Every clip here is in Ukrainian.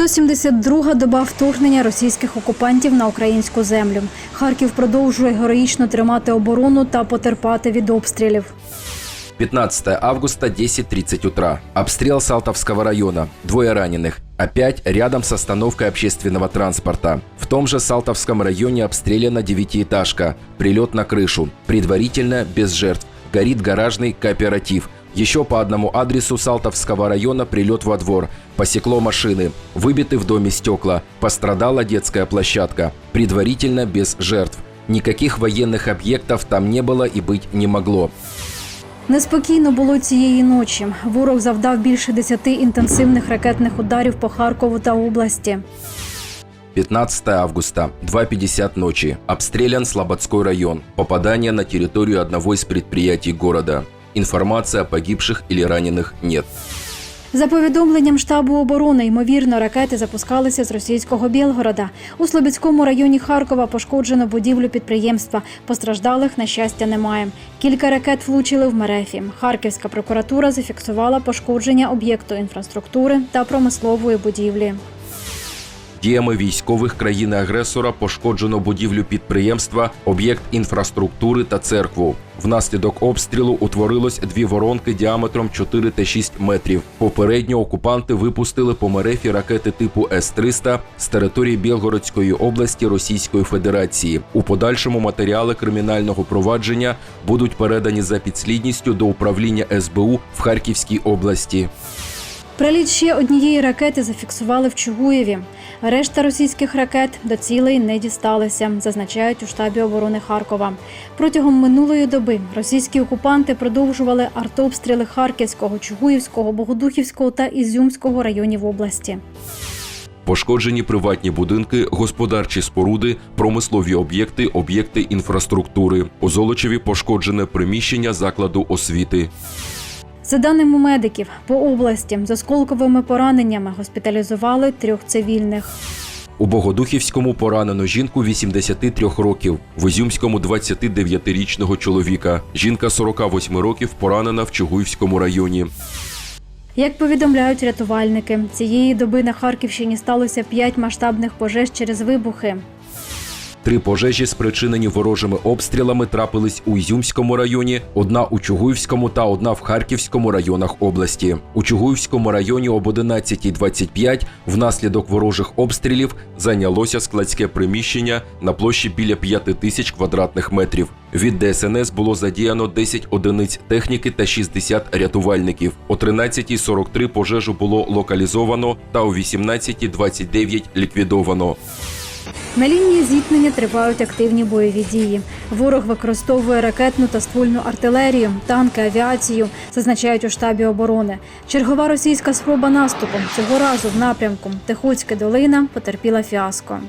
172-га доба вторгнення російських окупантів на українську землю. Харків продовжує героїчно тримати оборону та потерпати від обстрілів. 15 августа, 10.30 утра. Обстрел Салтовского района. Двое раненых. Опять рядом с остановкой общественного транспорта. В том же Салтовском районе обстреляна девятиэтажка. Прилет на крышу. Предварительно без жертв. Горит гаражный кооператив. Еще по одному адресу Салтовского района прилет во двор. Посекло машины. Выбиты в доме стекла. Пострадала детская площадка. Предварительно без жертв. Никаких военных объектов там не было и быть не могло. Неспокійно було цієї ночі. Ворог завдав більше десяти інтенсивних ракетних ударів по Харкову та області. 15 августа, 2.50 ночи. Обстрелян Слободской район. Попадание на территорию одного из предприятий города. Информации о погибших или раненых нет. За повідомленням штабу оборони, ймовірно, ракети запускалися з російського Білгорода. У Слобідському районі Харкова пошкоджено будівлю підприємства. Постраждалих, на щастя, немає. Кілька ракет влучили в мерефі. Харківська прокуратура зафіксувала пошкодження об'єкту інфраструктури та промислової будівлі. Діями військових країни-агресора пошкоджено будівлю підприємства, об'єкт інфраструктури та церкву. Внаслідок обстрілу утворилось дві воронки діаметром 4 та 6 метрів. Попередньо окупанти випустили по мерефі ракети типу С-300 з території Білгородської області Російської Федерації. У подальшому матеріали кримінального провадження будуть передані за підслідністю до управління СБУ в Харківській області. Приліт ще однієї ракети зафіксували в Чугуєві. Решта російських ракет до цілей не дісталися, зазначають у штабі оборони Харкова. Протягом минулої доби російські окупанти продовжували артобстріли Харківського, Чугуївського, Богодухівського та Ізюмського районів області. Пошкоджені приватні будинки, господарчі споруди, промислові об'єкти, об'єкти інфраструктури. У Золочеві пошкоджене приміщення закладу освіти. За даними медиків, по області з осколковими пораненнями госпіталізували трьох цивільних. У Богодухівському поранено жінку 83 років, в Ізюмському 29-річного чоловіка. Жінка 48 років поранена в Чугуївському районі. Як повідомляють рятувальники, цієї доби на Харківщині сталося п'ять масштабних пожеж через вибухи. Три пожежі, спричинені ворожими обстрілами, трапились у Ізюмському районі, одна у Чугуївському та одна в Харківському районах області. У Чугуївському районі об 11.25 внаслідок ворожих обстрілів зайнялося складське приміщення на площі біля 5 тисяч квадратних метрів. Від ДСНС було задіяно 10 одиниць техніки та 60 рятувальників. О 13.43 пожежу було локалізовано та о 18.29 ліквідовано. На лінії зіткнення тривають активні бойові дії. Ворог використовує ракетну та ствольну артилерію, танки, авіацію, зазначають у штабі оборони. Чергова російська спроба наступу цього разу в напрямку Тихоцьке долина потерпіла фіаско.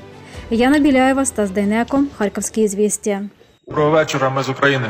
Яна Біляєва, Стас Дейнеко, Харківські звістя. Доброго вечора, ми з України.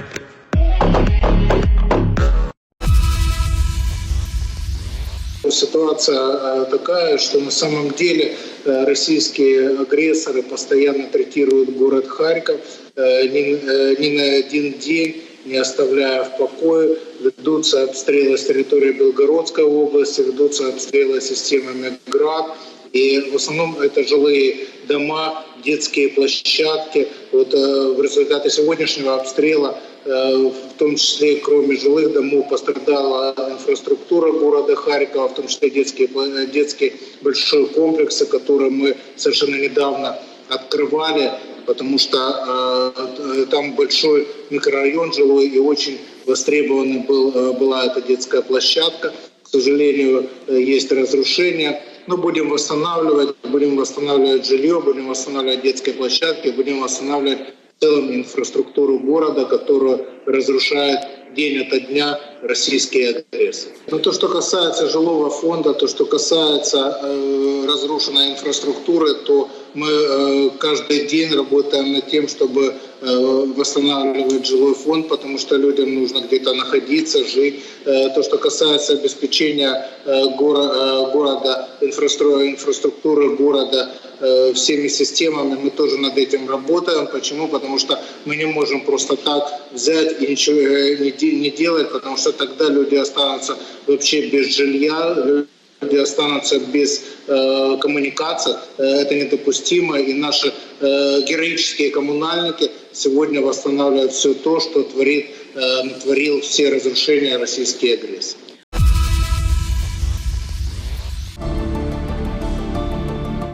Ситуация э, такая, что на самом деле э, российские агрессоры постоянно третируют город Харьков э, ни, ни на один день не оставляя в покое. Ведутся обстрелы с территории Белгородской области, ведутся обстрелы системами ГРАД. И в основном это жилые дома, детские площадки. Вот э, в результате сегодняшнего обстрела, э, в том числе, кроме жилых домов, пострадала инфраструктура города Харькова, в том числе детские, пла- детские большие комплексы, которые мы совершенно недавно открывали, потому что э, там большой микрорайон жилой и очень востребованный был, э, была эта детская площадка. К сожалению, э, есть разрушения. Но будем восстанавливать, будем восстанавливать жилье, будем восстанавливать детские площадки, будем восстанавливать в целом инфраструктуру города, которую разрушает день ото дня российские агрессоры. Но то, что касается жилого фонда, то, что касается э, разрушенной инфраструктуры, то мы э, каждый день работаем над тем, чтобы э, восстанавливать жилой фонд, потому что людям нужно где-то находиться, жить. Э, то, что касается обеспечения э, горо- э, города, инфраструктуры, инфраструктуры города э, всеми системами, мы тоже над этим работаем. Почему? Потому что мы не можем просто так взять и ничего э, не, де- не делать, потому что тогда люди останутся вообще без жилья, где останутся без э, коммуникаций. Э, это недопустимо. И наши э, героические коммунальники сегодня восстанавливают все то, что творит, э, натворил все разрушения российский агрессор.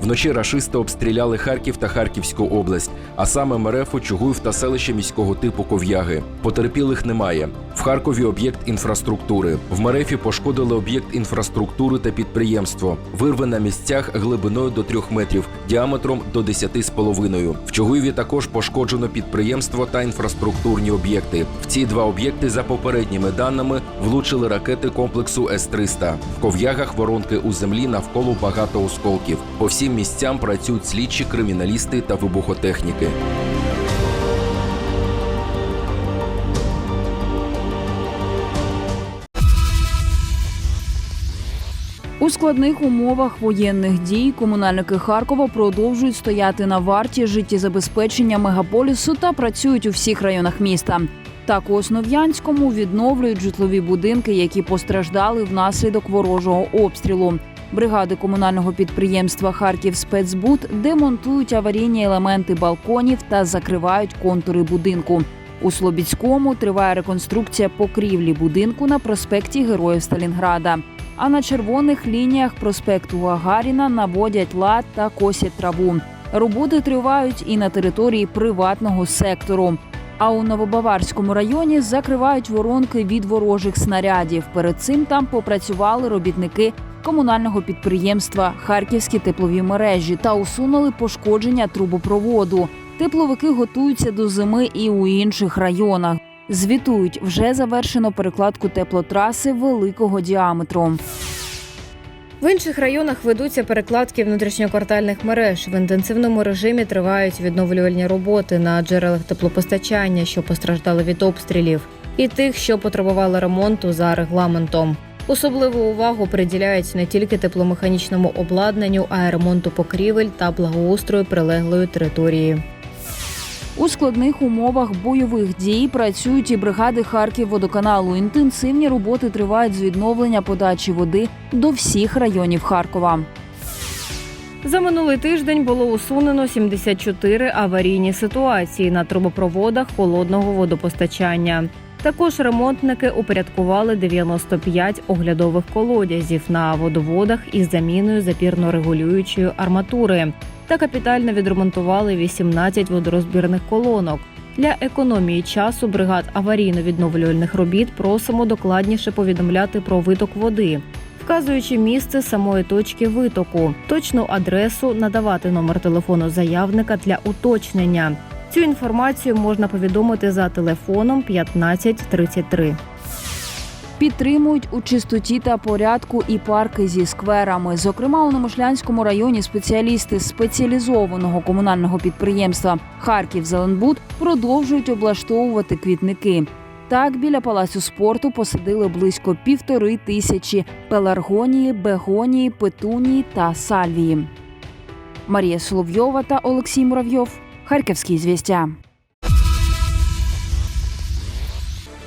Вночі рашисти обстріляли Харків та Харківську область, а саме Мерефу, Чугуїв та селище міського типу Ков'яги. Потерпілих немає. В Харкові об'єкт інфраструктури. В Мерефі пошкодили об'єкт інфраструктури та підприємство. Вирви на місцях глибиною до 3 метрів, діаметром до 10,5. В Чугуєві також пошкоджено підприємство та інфраструктурні об'єкти. В ці два об'єкти, за попередніми даними, влучили ракети комплексу С-300. В ков'ягах воронки у землі навколо багато осколків. По всім місцям працюють слідчі, криміналісти та вибухотехніки. У складних умовах воєнних дій комунальники Харкова продовжують стояти на варті життєзабезпечення мегаполісу та працюють у всіх районах міста. Так у Основ'янському відновлюють житлові будинки, які постраждали внаслідок ворожого обстрілу. Бригади комунального підприємства Харків спецбуд демонтують аварійні елементи балконів та закривають контури будинку. У Слобідському триває реконструкція покрівлі будинку на проспекті Героїв Сталінграда. А на червоних лініях проспекту Гагаріна наводять лад та косять траву. Роботи тривають і на території приватного сектору. А у Новобаварському районі закривають воронки від ворожих снарядів. Перед цим там попрацювали робітники комунального підприємства Харківські теплові мережі та усунули пошкодження трубопроводу. Тепловики готуються до зими і у інших районах. Звітують, вже завершено перекладку теплотраси великого діаметру. В інших районах ведуться перекладки внутрішньоквартальних мереж. В інтенсивному режимі тривають відновлювальні роботи на джерелах теплопостачання, що постраждали від обстрілів, і тих, що потребували ремонту за регламентом. Особливу увагу приділяють не тільки тепломеханічному обладнанню, а й ремонту покрівель та благоустрою прилеглої території. У складних умовах бойових дій працюють і бригади Харківводоканалу. Інтенсивні роботи тривають з відновлення подачі води до всіх районів Харкова. За минулий тиждень було усунено 74 аварійні ситуації на трубопроводах холодного водопостачання. Також ремонтники упорядкували 95 оглядових колодязів на водоводах із заміною запірно-регулюючої арматури та капітально відремонтували 18 водорозбірних колонок. Для економії часу бригад аварійно-відновлювальних робіт просимо докладніше повідомляти про виток води, вказуючи місце самої точки витоку, точну адресу, надавати номер телефону заявника для уточнення. Цю інформацію можна повідомити за телефоном 1533. Підтримують у чистоті та порядку і парки зі скверами. Зокрема, у Немишлянському районі спеціалісти спеціалізованого комунального підприємства Харків Зеленбуд продовжують облаштовувати квітники. Так, біля палацю спорту посадили близько півтори тисячі пеларгонії, бегонії, петунії та сальвії. Марія Соловйова та Олексій Муравйов. Харківські звістя.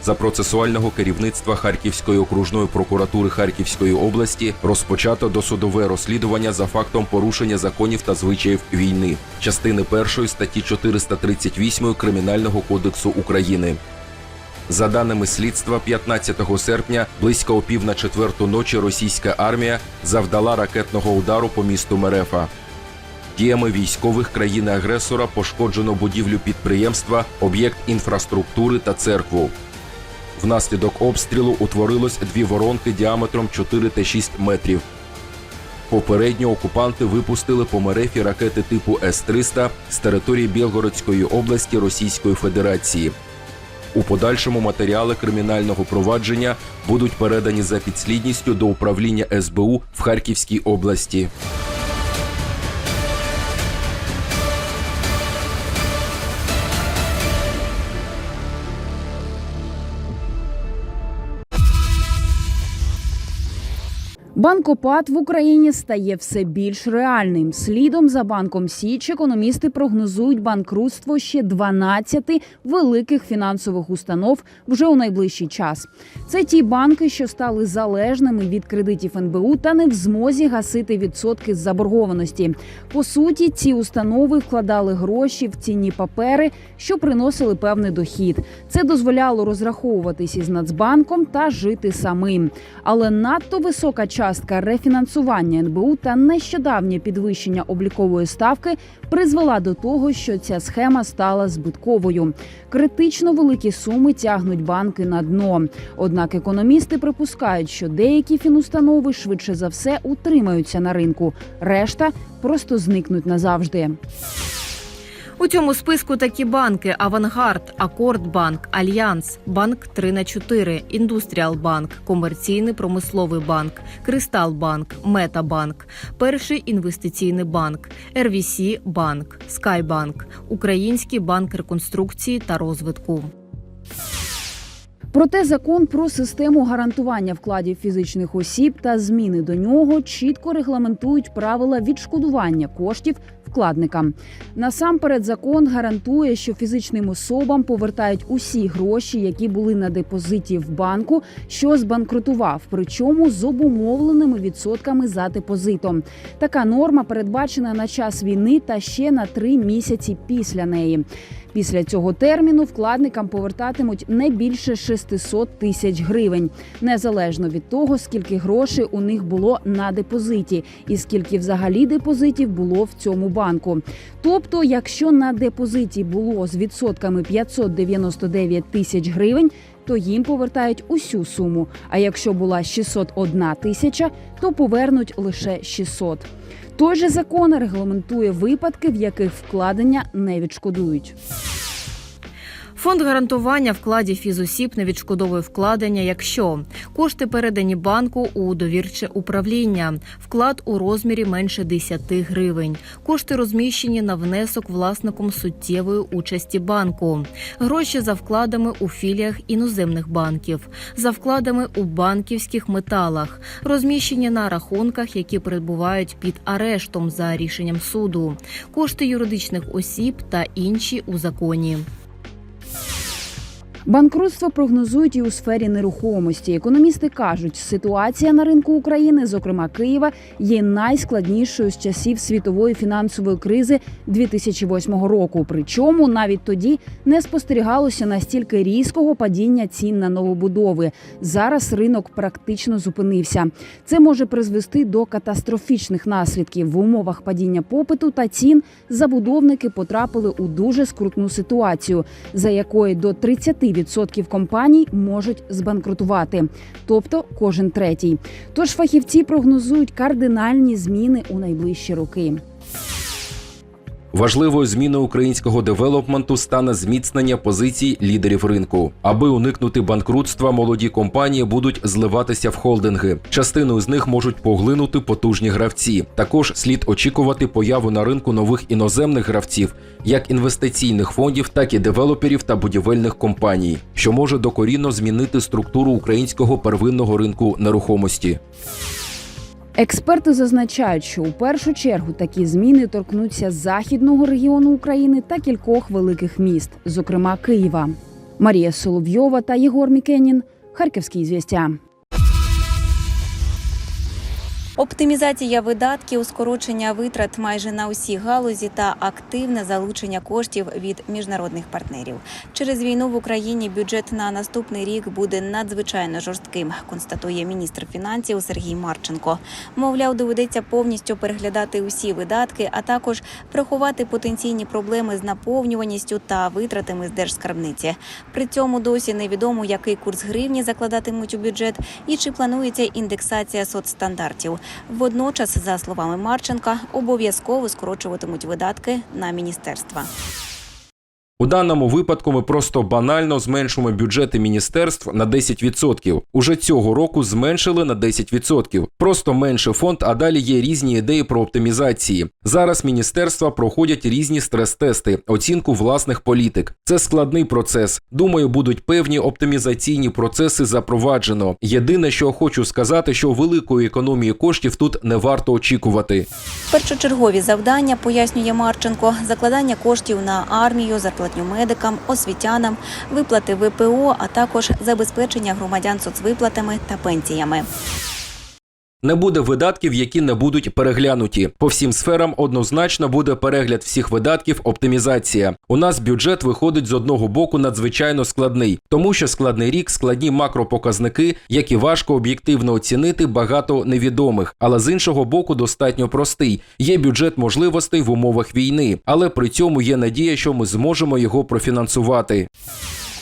За процесуального керівництва Харківської окружної прокуратури Харківської області розпочато досудове розслідування за фактом порушення законів та звичаїв війни, частини першої статті 438 Кримінального кодексу України. За даними слідства, 15 серпня близько о пів на четверту ночі російська армія завдала ракетного удару по місту Мерефа. Діями військових країни-агресора пошкоджено будівлю підприємства, об'єкт інфраструктури та церкву. Внаслідок обстрілу утворилось дві воронки діаметром 4 та 6 метрів. Попередньо окупанти випустили по мерефі ракети типу С-300 з території Білгородської області Російської Федерації. У подальшому матеріали кримінального провадження будуть передані за підслідністю до управління СБУ в Харківській області. Банкопад в Україні стає все більш реальним. Слідом за банком Січ економісти прогнозують банкрутство ще 12 великих фінансових установ вже у найближчий час. Це ті банки, що стали залежними від кредитів НБУ та не в змозі гасити відсотки з заборгованості. По суті, ці установи вкладали гроші в цінні папери, що приносили певний дохід. Це дозволяло розраховуватись із Нацбанком та жити самим. Але надто висока частка рефінансування НБУ та нещодавнє підвищення облікової ставки призвела до того, що ця схема стала збитковою. Критично великі суми тягнуть банки на дно. Однак економісти припускають, що деякі фінустанови швидше за все утримаються на ринку, решта просто зникнуть назавжди. У цьому списку такі банки: Авангард, Акордбанк, Альянс, Банк 3 на 4, Індустріалбанк, Комерційний промисловий банк, Кристалбанк, Метабанк, Перший інвестиційний банк, РВС Банк, Скайбанк, Український банк реконструкції та розвитку. Проте закон про систему гарантування вкладів фізичних осіб та зміни до нього чітко регламентують правила відшкодування коштів вкладникам. Насамперед, закон гарантує, що фізичним особам повертають усі гроші, які були на депозиті в банку, що збанкрутував, причому з обумовленими відсотками за депозитом. Така норма передбачена на час війни та ще на три місяці після неї. Після цього терміну вкладникам повертатимуть не більше 600 тисяч гривень, незалежно від того, скільки грошей у них було на депозиті, і скільки взагалі депозитів було в цьому банку. Тобто, якщо на депозиті було з відсотками 599 тисяч гривень. То їм повертають усю суму. А якщо була 601 тисяча, то повернуть лише 600. Той же закон регламентує випадки, в яких вкладення не відшкодують. Фонд гарантування вкладів фізосіб не відшкодовує вкладення, якщо кошти передані банку у довірче управління, вклад у розмірі менше 10 гривень, кошти розміщені на внесок власником суттєвої участі банку, гроші за вкладами у філіях іноземних банків, за вкладами у банківських металах, розміщені на рахунках, які перебувають під арештом за рішенням суду, кошти юридичних осіб та інші у законі. Банкрутство прогнозують і у сфері нерухомості. Економісти кажуть, ситуація на ринку України, зокрема Києва, є найскладнішою з часів світової фінансової кризи 2008 року. Причому навіть тоді не спостерігалося настільки різкого падіння цін на новобудови. Зараз ринок практично зупинився. Це може призвести до катастрофічних наслідків в умовах падіння попиту та цін. Забудовники потрапили у дуже скрутну ситуацію, за якої до 30% компаній можуть збанкрутувати, тобто кожен третій. Тож фахівці прогнозують кардинальні зміни у найближчі роки. Важливою зміною українського девелопменту стане зміцнення позицій лідерів ринку. Аби уникнути банкрутства, молоді компанії будуть зливатися в холдинги. Частину з них можуть поглинути потужні гравці. Також слід очікувати появу на ринку нових іноземних гравців, як інвестиційних фондів, так і девелоперів та будівельних компаній, що може докорінно змінити структуру українського первинного ринку нерухомості. Експерти зазначають, що у першу чергу такі зміни торкнуться західного регіону України та кількох великих міст, зокрема Києва. Марія Соловйова та Єгор Мікенін. Харківські звістя. Оптимізація видатків, скорочення витрат майже на усі галузі та активне залучення коштів від міжнародних партнерів. Через війну в Україні бюджет на наступний рік буде надзвичайно жорстким, констатує міністр фінансів Сергій Марченко. Мовляв, доведеться повністю переглядати усі видатки, а також врахувати потенційні проблеми з наповнюваністю та витратами з держскарбниці. При цьому досі невідомо, який курс гривні закладатимуть у бюджет і чи планується індексація соцстандартів. Водночас, за словами Марченка, обов'язково скорочуватимуть видатки на міністерства. У даному випадку ми просто банально зменшуємо бюджети міністерств на 10%. Уже цього року зменшили на 10%. Просто менше фонд, а далі є різні ідеї про оптимізації. Зараз міністерства проходять різні стрес-тести, оцінку власних політик. Це складний процес. Думаю, будуть певні оптимізаційні процеси запроваджено. Єдине, що хочу сказати, що великої економії коштів тут не варто очікувати. Першочергові завдання, пояснює Марченко, закладання коштів на армію, зарплатню медикам, освітянам, виплати ВПО, а також забезпечення громадян соцвиплатами та пенсіями. Не буде видатків, які не будуть переглянуті. По всім сферам однозначно буде перегляд всіх видатків, оптимізація. У нас бюджет виходить з одного боку надзвичайно складний, тому що складний рік, складні макропоказники, які важко об'єктивно оцінити багато невідомих. Але з іншого боку, достатньо простий. Є бюджет можливостей в умовах війни, але при цьому є надія, що ми зможемо його профінансувати.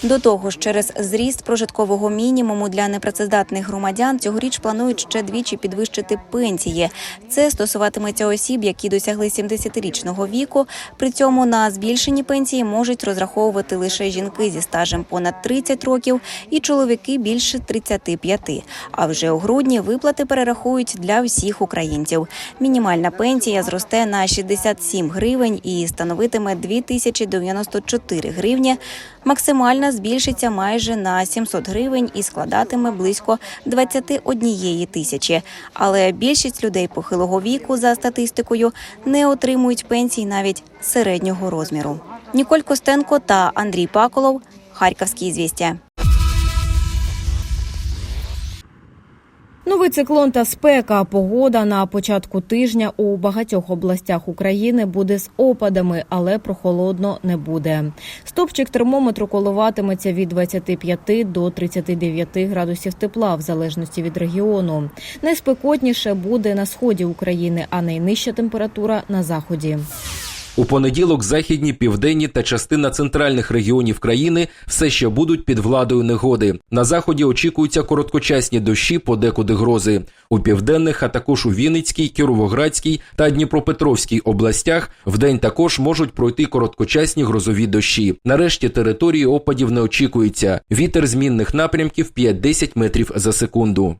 До того ж, через зріст прожиткового мінімуму для непрацездатних громадян цьогоріч планують ще двічі підвищити пенсії. Це стосуватиметься осіб, які досягли 70-річного віку. При цьому на збільшені пенсії можуть розраховувати лише жінки зі стажем понад 30 років і чоловіки більше 35. А вже у грудні виплати перерахують для всіх українців. Мінімальна пенсія зросте на 67 гривень і становитиме 2094 гривні. Максимальна збільшиться майже на 700 гривень і складатиме близько 21 тисячі. Але більшість людей похилого віку, за статистикою, не отримують пенсій навіть середнього розміру. Ніколь Костенко та Андрій Паколов. Харківські звістя. Новий циклон та спека. Погода на початку тижня у багатьох областях України буде з опадами, але прохолодно не буде. Стопчик термометру коливатиметься від 25 до 39 градусів тепла, в залежності від регіону. Найспекотніше буде на сході України, а найнижча температура на заході. У понеділок західні, південні та частина центральних регіонів країни все ще будуть під владою негоди. На заході очікуються короткочасні дощі, подекуди грози. У південних, а також у Вінницькій, Кіровоградській та Дніпропетровській областях вдень також можуть пройти короткочасні грозові дощі. Нарешті території опадів не очікується. Вітер змінних напрямків 5-10 метрів за секунду.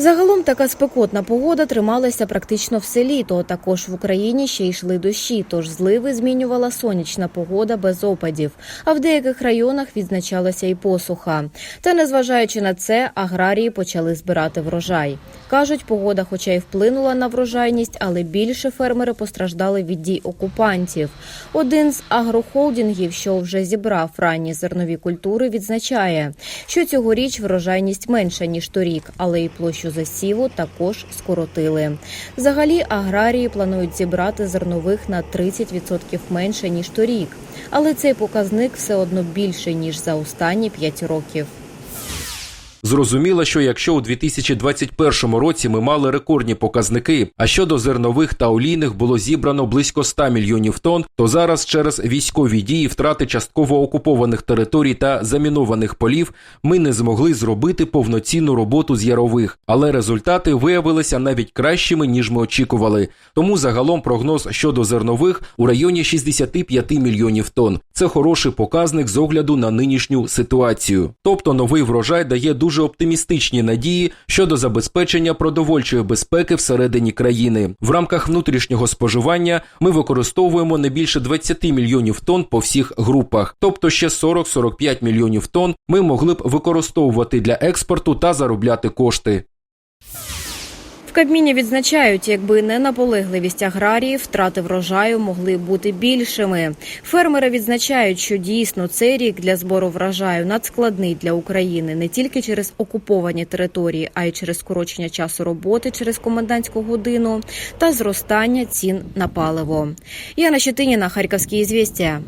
Загалом така спекотна погода трималася практично все літо. Також в Україні ще йшли дощі, тож зливи змінювала сонячна погода без опадів. А в деяких районах відзначалася і посуха. Та незважаючи на це, аграрії почали збирати врожай. Кажуть, погода, хоча й вплинула на врожайність, але більше фермери постраждали від дій окупантів. Один з агрохолдингів, що вже зібрав ранні зернові культури, відзначає, що цьогоріч врожайність менша ніж торік, але і площу засіву також скоротили. Взагалі аграрії планують зібрати зернових на 30% менше ніж торік, але цей показник все одно більший ніж за останні 5 років. Зрозуміло, що якщо у 2021 році ми мали рекордні показники, а щодо зернових та олійних було зібрано близько 100 мільйонів тонн, то зараз через військові дії, втрати частково окупованих територій та замінованих полів ми не змогли зробити повноцінну роботу з ярових, але результати виявилися навіть кращими ніж ми очікували. Тому загалом прогноз щодо зернових у районі 65 мільйонів тонн. Це хороший показник з огляду на нинішню ситуацію. Тобто новий врожай дає дуже оптимістичні надії щодо забезпечення продовольчої безпеки всередині країни. В рамках внутрішнього споживання ми використовуємо не більше 20 мільйонів тонн по всіх групах, тобто ще 40-45 мільйонів тонн ми могли б використовувати для експорту та заробляти кошти. В Кабміні відзначають, якби не наполегливість аграріїв, втрати врожаю могли бути більшими. Фермери відзначають, що дійсно цей рік для збору врожаю надскладний для України не тільки через окуповані території, а й через скорочення часу роботи через комендантську годину та зростання цін на паливо. Яна Щетиніна, Харківські ізвістія.